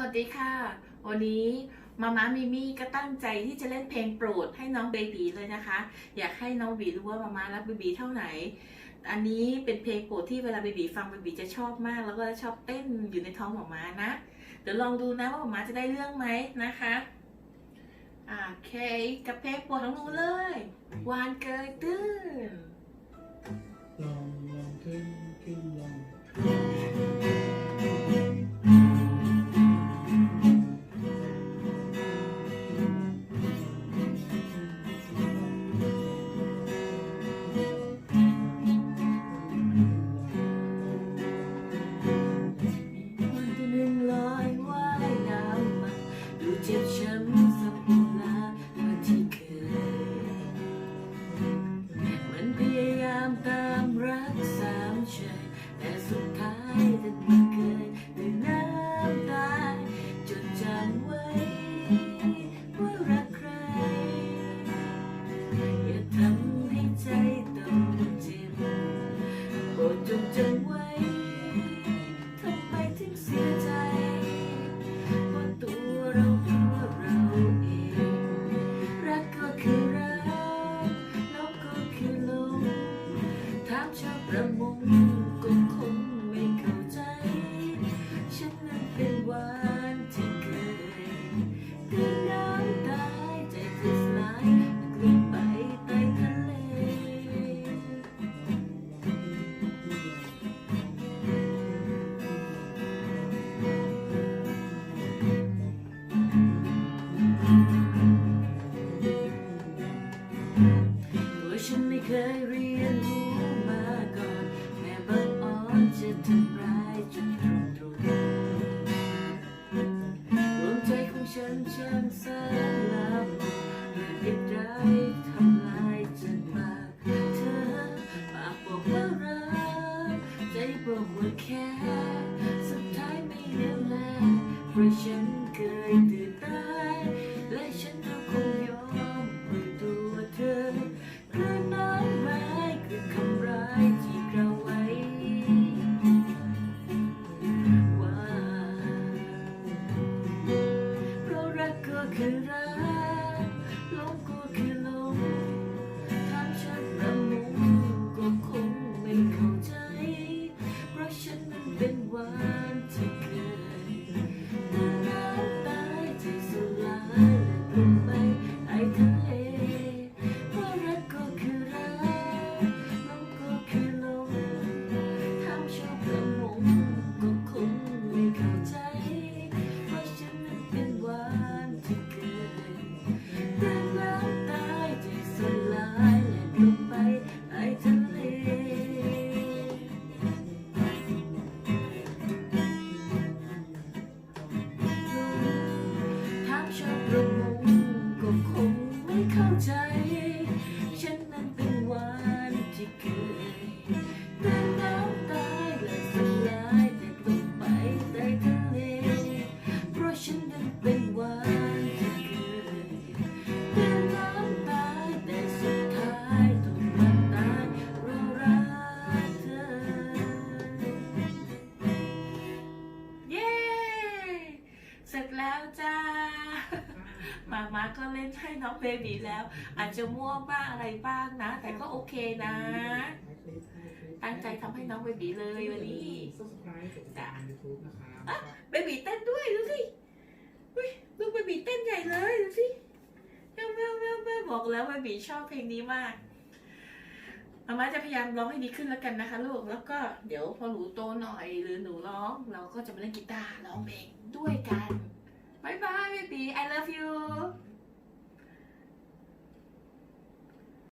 วัสดีค่ะ วันนี้มาม่ามิมี่ก็ตั้งใจที่จะเล่นเพลงโปรดให้น้องเบบีเลยนะคะ อยากให้น้องเบบีรู้ว่ามาม่ารักเบบีเท่าไหน อันนี้เป็นเพลงโปรดที่เวลาเบบีฟังเบบีจะชอบมาก แล้วก็ชอบเต้นอยู่ในท้องของมานะ เดี๋ยวลองดูนะว่ามาม่าจะได้เรื่องไหมนะคะอ่าโอเคกับเพลงโปรดของหนูเลยหวานเกยตื้นลองลองขึ้นามชา ทำร้ายจนตรงตรงดวงใจของฉันช่างแสนละมองเมื่อเด็กร้ทำลายจันปากเธอปากบอกว่ารักใจบอกว่าแค่สุดท้ายไม่เหลือแลเพราะฉันเคยตื่นตา มามาก็เล่นให้น้องเบบีแล้ว อาจจะมั่วบ้างอะไรบ้างนะ แต่ก็โอเคนะ ตั้งใจทำให้น้องเบบีเลยวันนี้จ้ายูทูบนะครับเบบีเต้นด้วยดูสิอุ๊ยลูกเบบีเต้นใหญ่เลยดูสิแมวแมวแมวแมวบอกแล้วเบบีชอบเพลงนี้มากมาม่าจะพยายามร้องให้ดีขึ้นแล้วกันนะคะลูก แล้วก็เดี๋ยวพอหนูโตหน่อยหรือหนูร้อง เราก็จะมาเล่นกีตาร์ร้องเพลงด้วยกัน Bye bye, baby. I love you.